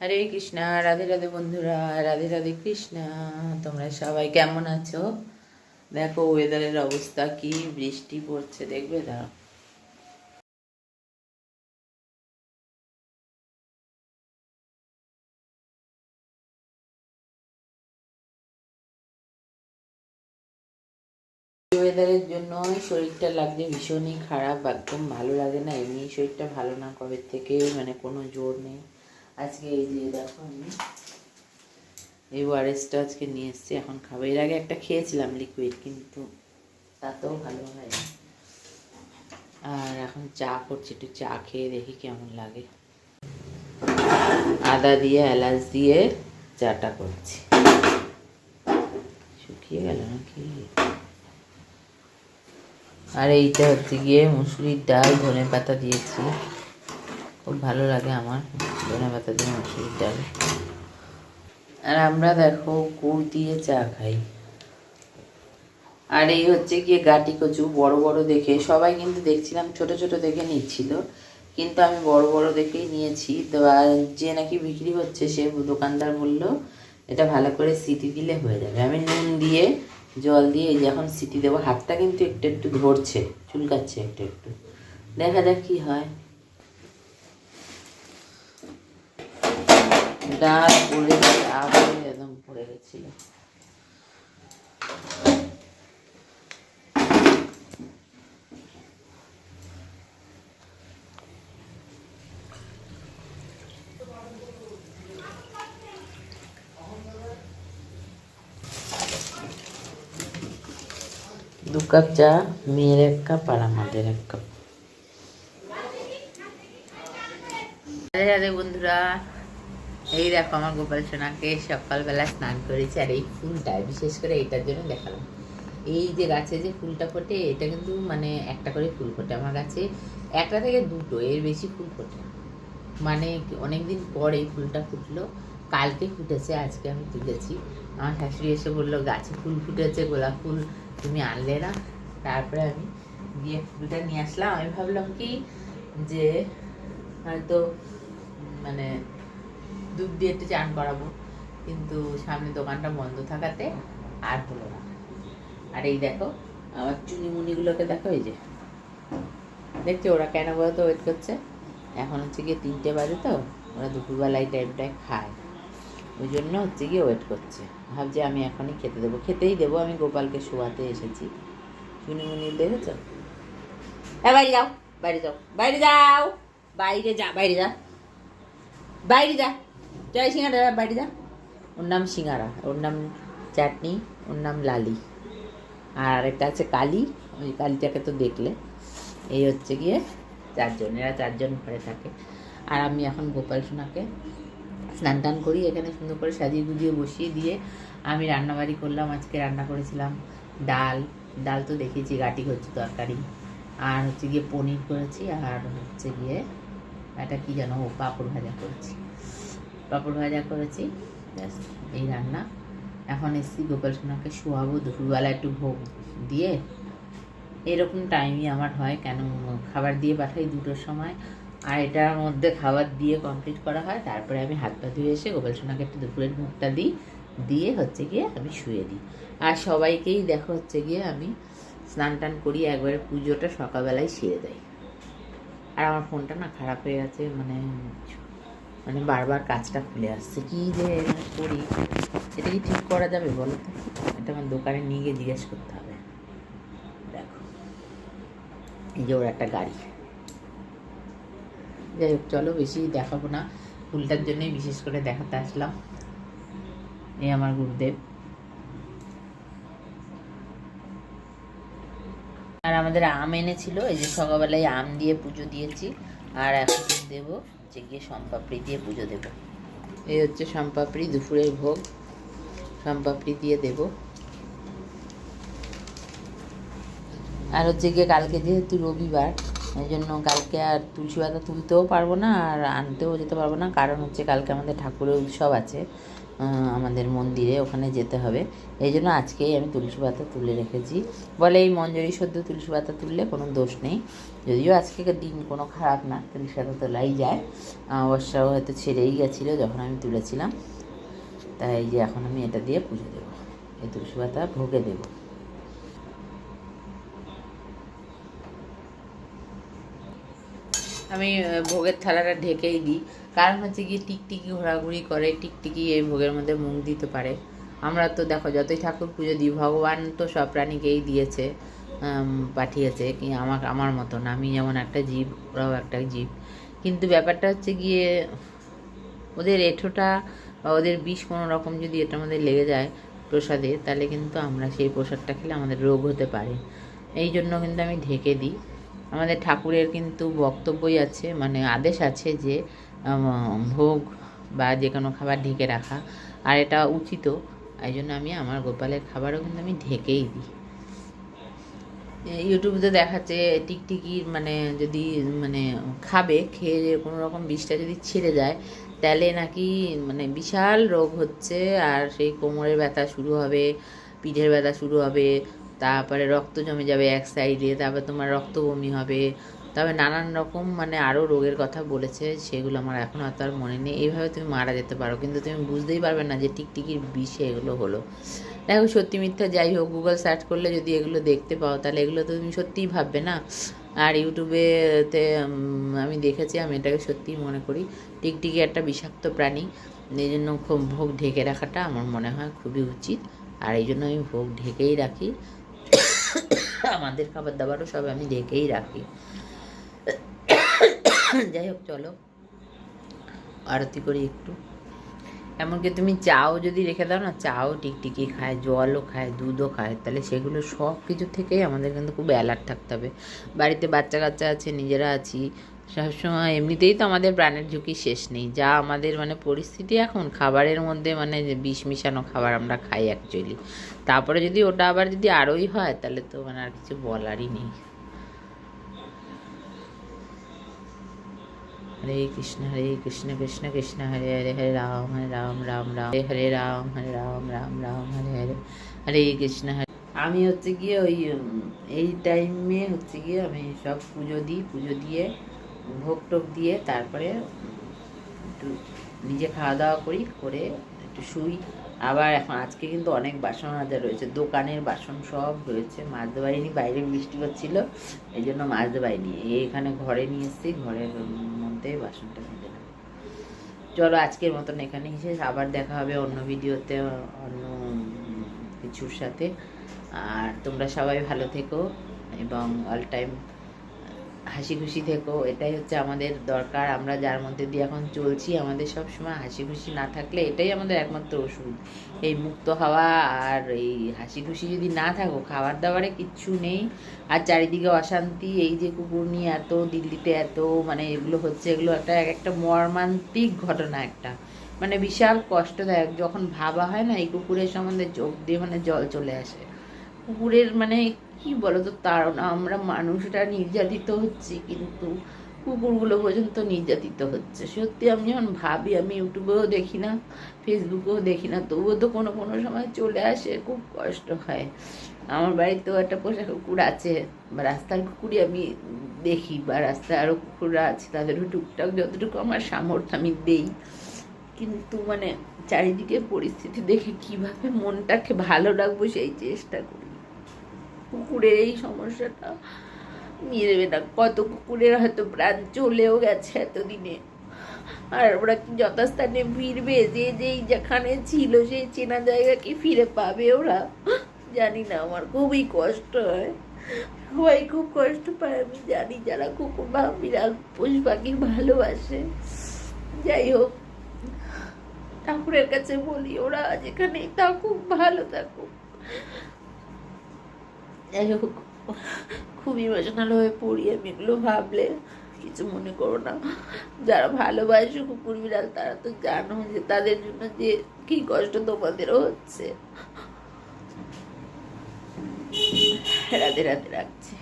হরে কৃষ্ণা, রাধে রাধে বন্ধুরা, রাধে রাধে কৃষ্ণা, তোমরা সবাই কেমন আছো? দেখো ওয়েদারের অবস্থা কি, বৃষ্টি পড়ছে, দেখবে দাঁড়াও। ওয়েদারের জন্য শরীরটা লাগছে ভীষণই খারাপ, একদম ভালো লাগে না, এমনি শরীরটা ভালো না, কবে থেকে মানে কোনো জোর নেই। আজকে এই যে দেখো আমি, এই ওয়ারেসটা আজকে নিয়ে এসেছি, এখন খাব। এর আগে একটা খেয়েছিলাম লিকুইড কিন্তু তাতেও ভালো হয় আর এখন চা করছি, একটু চা খেয়ে দেখি কেমন লাগে। আদা দিয়ে, এলাচ দিয়ে চাটা করছি। শুকিয়ে গেল নাকি? আর এইটা হচ্ছে গিয়ে মুসুরির ডাল ধনে পাতা দিয়েছি। খুব ভালো লাগে আমার। ধনে পাতা দিয়ে ডাল আর আমরা দেখো গুড় দিয়ে চা খাই। আর এই হচ্ছে গিয়ে গাটি কচু, বড় বড় দেখে। সবাই কিন্তু দেখছিলাম, ছোট ছোট দেখে নিচ্ছিল। কিন্তু আমি বড় বড় দেখেই নিয়েছি। তো, আর যে নাকি বিক্রি হচ্ছে সে দোকানদার বলল, এটা ভালো করে সিটি দিলে হয়ে যাবে। আমি নুন দিয়ে, জল দিয়ে এই যে এখন সিটি দেবো। হাতটা কিন্তু একটু একটু ধরছে, চুলকাচ্ছে একটু একটু। দেখা যাক কি হয়। ডাল পড়ে গেছে একদম পড়ে গেছিল। দু কাপ চা, মেয়ের এক কাপ আর আমাদের এক কাপ। রাধে রাধে বন্ধুরা এই দেখো আমার গোপাল সোনাকে সকালবেলা স্নান করেছি, আর এই ফুলটা, বিশেষ করে এটার জন্য দেখালাম। এই যে গাছে যে ফুলটা ফোটে, এটা কিন্তু মানে একটা করে ফুল ফোটে। আমার গাছে একটা থেকে দুটো, এর বেশি ফুল ফোটে। মানে অনেক দিন পর এই ফুলটা ফুটলো, কালকে ফুটেছে, আজকে আমি তুলেছি। আমার শাশুড়ি এসে বলল, গাছে ফুল ফুটেছে, গোলাপ ফুল তুমি আনলে না। তারপরে আমি গিয়ে ফুলটা নিয়ে আসলাম। আমি ভাবলাম কি যে হয়তো মানে দুধ দিয়ে একটু চান করাবো। কিন্তু সামনে দোকানটা বন্ধ থাকাতে আর হলো না। আর এই দেখো, আমার চুনিমুনিগুলোকে দেখো, এই যে। দেখছ ওরা কেন বলতো ওয়েট করছে? এখন হচ্ছে গিয়ে তিনটে বাজে তো, ওরা দুপুরবেলা এই টাইমটায় খায়। ওই জন্য হচ্ছে গিয়ে ওয়েট করছে। ভাবছি আমি এখনই খেতে দেবো। খেতেই দেবো, আমি গোপালকে শোয়াতে এসেছি। চুনিমুনি দেখেছ? হ্যাঁ বাইরে যাও বাইরে যাও বাইরে যাও, বাইরে যা বাইরে যা বাইরে যা। জয় সিঙ্গারা, বাড়ি যা ওর নাম সিঙ্গারা, ওর নাম চাটনি, ওর নাম লালি। আর একটা আছে কালি, ওই কালিটাকে তো দেখলে। এই হচ্ছে গিয়ে চারজন, এরা চারজন ঘরে থাকে। আর আমি এখন গোপাল সোনাকে স্নান টান করি, এখানে সুন্দর করে সাজিয়ে গুজিয়ে বসিয়ে দিয়ে আমি রান্নাবাড়ি করলাম, আজকে রান্না করেছিলাম ডাল। ডাল তো দেখেছি গাটি হচ্ছে তরকারি। আর হচ্ছে গিয়ে পনির করেছি, আর হচ্ছে গিয়ে একটা কী যেন পাঁপড় ভাজা করেছি। পাঁপড় ভাজা করেছি, ব্যাস, এই রান্না। এখন এসছি গোপাল সোনাকে শোয়াবো, দুপুরবেলা একটু ভোগ দিয়ে। এরকম টাইমই আমার হয়, কেন খাবার দিয়ে পাঠাই দুটোর সময়। আর এটার মধ্যে খাবার দিয়ে কমপ্লিট করা হয়, তারপরে আমি হাত পা ধুয়ে এসে গোপাল সোনাকে একটু দুপুরের ভোগটা দিই, দিয়ে হচ্ছে গিয়ে আমি শুয়ে দিই। আর সবাইকেই দেখো হচ্ছে গিয়ে আমি স্নান টান করি, একবারে পুজোটা সকালবেলায় সেরে দেয়। আর আমার ফোনটা না খারাপ হয়ে গেছে মানে মানে বারবার কাজটা খুলে আসছে। কি যে করি, এটা কি ঠিক করা যাবে বলো তো? এটা আমার দোকানে নিয়ে গিয়ে জিজ্ঞেস করতে হবে। দেখো, এই যে ওর একটা গাড়ি। যাই হোক, চলো বেশি দেখাবো না। ফুলটার জন্যই বিশেষ করে দেখাতে আসলাম। এই আমার গুরুদেব। আর আমাদের আম এনেছিল, এই যে সকালবেলায় আম দিয়ে পুজো দিয়েছি। আর এখন দেবো হচ্ছে গিয়ে সম্পাপড়ি দিয়ে পুজো দেব। এই হচ্ছে সম্পাপড়ি, দুপুরের ভোগ। সম্পাপড়ি দিয়ে দেব। আর হচ্ছে গিয়ে কালকে যেহেতু রবিবার, এই জন্য কালকে আর তুলসী পাতা তুলতেও পারব না আর আনতেও যেতে পারব না। কারণ হচ্ছে কালকে আমাদের ঠাকুরের উৎসব আছে। আমাদের মন্দিরে ওখানে যেতে হবে। এই জন্য আজকেই আমি তুলসী পাতা তুলে রেখেছি। বলে এই মঞ্জরি সদ্য তুলসী পাতা তুললে কোনো দোষ নেই। যদিও আজকে দিন কোনো খারাপ না, তুলসী পাতা তোলাই যায়। অবস্যাও হয়তো ছেড়েই গেছিল যখন আমি তুলেছিলাম। তাই যে এখন আমি এটা দিয়ে পুজো দেবো। এই তুলসী পাতা ভোগে দেবো। আমি ভোগের থালাটা ঢেকেই দিই। কারণ হচ্ছে গিয়ে টিকটিকি ঘোরাঘুরি করে, টিকটিকি এই ভোগের মধ্যে মুখ দিতে পারে। আমরা তো দেখো, যতই ঠাকুর পুজো দিই, ভগবান তো সব প্রাণীকেই দিয়েছে পাঠিয়েছে, কি আমার আমার মতন। আমি যেমন একটা জীব, ওরাও একটা জীব। কিন্তু ব্যাপারটা হচ্ছে গিয়ে, ওদের এঁঠোটা বা ওদের বিষ কোনো রকম যদি এটার মধ্যে লেগে যায় প্রসাদে, তাহলে কিন্তু আমরা সেই প্রসাদটা খেলে আমাদের রোগ হতে পারে। এই জন্য কিন্তু আমি ঢেকে দিই। আমাদের ঠাকুরের কিন্তু বক্তব্যই আছে মানে আদেশ আছে যে ভোগ বা যে কোনো খাবার ঢেকে রাখা, আর এটা উচিত এই জন্য আমি আমার গোপালের খাবারও কিন্তু আমি ঢেকেই দিই। ইউটিউবে দেখাচ্ছে টিকটিকির মানে যদি মানে খাবে, খেয়ে কোনো রকম বিষটা যদি ছেড়ে যায়, তাহলে নাকি মানে বিশাল রোগ হচ্ছে, আর সেই কোমরের ব্যথা শুরু হবে, পিঠের ব্যথা শুরু হবে তারপরে রক্ত জমে যাবে এক সাইডে তারপর তোমার রক্ত বমি হবে। তবে নানান রকম মানে আরও রোগের কথা বলেছে, সেগুলো আমার এখন অত আর মনে নেই। এইভাবে তুমি মারা যেতে পারো, কিন্তু তুমি বুঝতেই পারবে না যে টিকটিকির বিষে এগুলো হলো। দেখো, সত্যি মিথ্যা যাই হোক গুগল সার্চ করলে যদি এগুলো দেখতে পাও, তাহলে এগুলো তো তুমি সত্যিই ভাববে না। আর ইউটিউবেতে আমি দেখেছি, আমি এটাকে সত্যিই মনে করি, টিকটিকি একটা বিষাক্ত প্রাণী। এই জন্য খুব ভোগ ঢেকে রাখাটা আমার মনে হয় খুবই উচিত। আর এই জন্য আমি ভোগ ঢেকেই রাখি। আমাদের খাবার দাবারও সব আমি দেখেই রাখি। যাই হোক, চলো। আরতি করি একটু। এমনকি তুমি চাও যদি রেখে দাও না, চাও টিকটিকি খায়, জলও খায়, দুধও খায়, তাহলে সেগুলো সব কিছু থেকেই আমাদের কিন্তু খুব অ্যালার্ট থাকতে হবে। বাড়িতে বাচ্চা কাচ্চা আছে, নিজেরা আছি সবসময় এমনিতেই তো আমাদের প্রাণের ঝুঁকি শেষ নেই। যা আমাদের মানে পরিস্থিতি এখন, খাবারের মধ্যে মানে বিষ মিশানো খাবার আমরা খাই অ্যাকচুয়ালি তারপরে যদি ওটা আবার যদি আরোই হয়, তাহলে তো মানে আর কিছু বলারই নেই। হরে কৃষ্ণ হরে কৃষ্ণ কৃষ্ণ কৃষ্ণ, হরে হরে হরে রাম হরে রাম রাম রাম, হরে হরে রাম হরে রাম রাম রাম, হরে হরে হরে কৃষ্ণ, হরে। আমি হচ্ছে গিয়ে ওই এই টাইমে হচ্ছে গিয়ে আমি সব পুজো দিই, পুজো দিয়ে ভোগ টোক দিয়ে তারপরে একটু নিজে খাওয়া দাওয়া করি, করে একটু শুই। আবার এখন আজকে কিন্তু অনেক বাসন মাজা রয়েছে, দোকানের বাসন সব রয়েছে। মাজতে পারিনি বাইরে বৃষ্টি হচ্ছিল এই জন্য মাছ মাজতে পারিনি এখানে ঘরে নিয়ে এসেছি, ঘরের মধ্যে বাসনটা মেজে। নেব চলো আজকের মতন এখানে শেষ। আবার দেখা হবে অন্য ভিডিওতে, অন্য কিছুর সাথে। আর তোমরা সবাই ভালো থেকো এবং অল টাইম হাসি খুশি থেকো, এটাই হচ্ছে আমাদের দরকার। আমরা যার মধ্যে দিয়ে এখন চলছি, আমাদের সব সময় হাসি খুশি না থাকলে এটাই আমাদের একমাত্র ওষুধ। এই মুক্ত হাওয়া আর এই হাসি খুশি যদি না থাকো খাবার দাবারে কিচ্ছু নেই। আর চারিদিকে অশান্তি, এই যে কুকুর নিয়ে এত, দিল্লিতে এত মানে এগুলো হচ্ছে, এগুলো একটা এক একটা মর্মান্তিক ঘটনা একটা। মানে বিশাল কষ্টদায়ক, যখন ভাবা হয় না, এই কুকুরের সম্বন্ধে চোখ দিয়ে মানে জল চলে আসে। কুকুরের মানে কি বলতো, তার আমরা মানুষরা নির্যাতিত হচ্ছে কিন্তু কুকুরগুলো পর্যন্ত নির্যাতিত হচ্ছে। সত্যি আমি যখন ভাবি, আমি ইউটিউবেও দেখি না, ফেসবুকেও দেখি না, তবুও তো কোনো কোনো সময় চলে আসে, খুব কষ্ট হয়। আমার বাড়িতেও একটা পোষা কুকুর আছে বা রাস্তার কুকুরই আমি দেখি বা রাস্তায় আরও কুকুররা আছে, তাদেরও টুকটাক যতটুকু আমার সামর্থ্য আমি দেই। কিন্তু মানে চারিদিকে পরিস্থিতি দেখে কীভাবে মনটাকে ভালো রাখব সেই চেষ্টা করি। কুকুরের এই সমস্যাটা। নিয়ে দেবে না। কত কুকুরের হয়তো প্রাণ চলেও গেছে এতদিনে। আর ওরা কি যথাস্থানে ফিরবে? যে যেই যেখানে ছিল, সেই চেনা জায়গা কি ফিরে পাবে ওরা? জানি না, আমার খুবই কষ্ট হয়। সবাই খুব কষ্ট পায়, আমি জানি যারা কুকুর বা বিড়াল পশু পাখি ভালোবাসে। যাই হোক, ঠাকুরের কাছে বলি, ওরা যেখানেই থাকুক, ভালো থাকুক। যাই হোক খুব ইমোশনাল হয়ে পড়ি আমি এগুলো ভাবলে, কিছু মনে করো না। যারা ভালোবাসে কুকুর বিড়াল তারা তো জানো যে তাদের জন্য যে কি কষ্ট তোমাদেরও হচ্ছে। রাতে রাতে রাখছি।